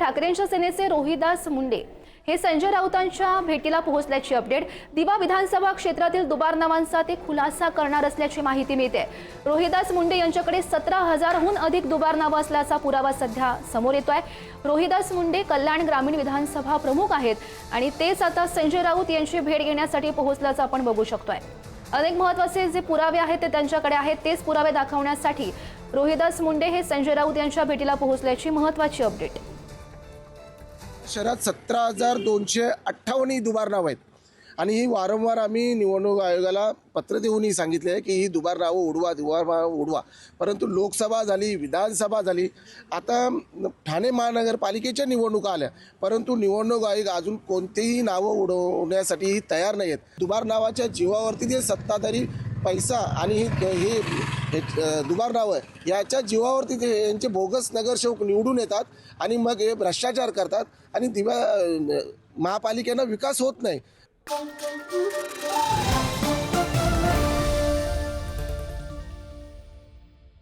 ठाकरेंच्या सेनेचे रोहिदास मुंडे हे संजय राऊतांच्या भेटीला पोहोचल्याची अपडेट. दिवा विधानसभा क्षेत्रातील दुबार नावांचा ते खुलासा करणार असल्याची माहिती मिळते. रोहिदास मुंडे यांच्याकडे सतरा हजारहून अधिक दुबार नावं असल्याचा पुरावा सध्या समोर येतो आहे रोहिदास मुंडे कल्याण ग्रामीण विधानसभा प्रमुख आहेत आणि तेच आता संजय राऊत यांची भेट घेण्यासाठी पोहोचल्याचं आपण बघू शकतोय. अनेक महत्त्वाचे जे पुरावे आहेत ते त्यांच्याकडे आहेत तेच पुरावे दाखवण्यासाठी रोहिदास मुंडे हे संजय राऊत यांच्या भेटीला पोहोचल्याची महत्वाची अपडेट. शहरात सतरा हजार दोनशे अठ्ठावन्न ही दुबार नावं आहेत. आणि ही वारंवार आम्ही निवडणूक आयोगाला पत्र देऊनही सांगितले आहे की ही दुबार नावं उडवा दुबार उडवा. परंतु लोकसभा झाली विधानसभा झाली आता ठाणे महानगरपालिकेच्या निवडणुका आल्या. परंतु निवडणूक आयोग अजून कोणतेही नावं उडवण्यासाठी तयार नाही आहेत दुबार नावाच्या जीवावरती जे सत्ताधारी पैसा आणि ही हे हे, दुबार नावं याच्या जीवावरती ते यांचे बोगस नगरसेवक निवडून येतात आणि मग हे भ्रष्टाचार करतात आणि दिवा महापालिकेनं विकास होत नाही.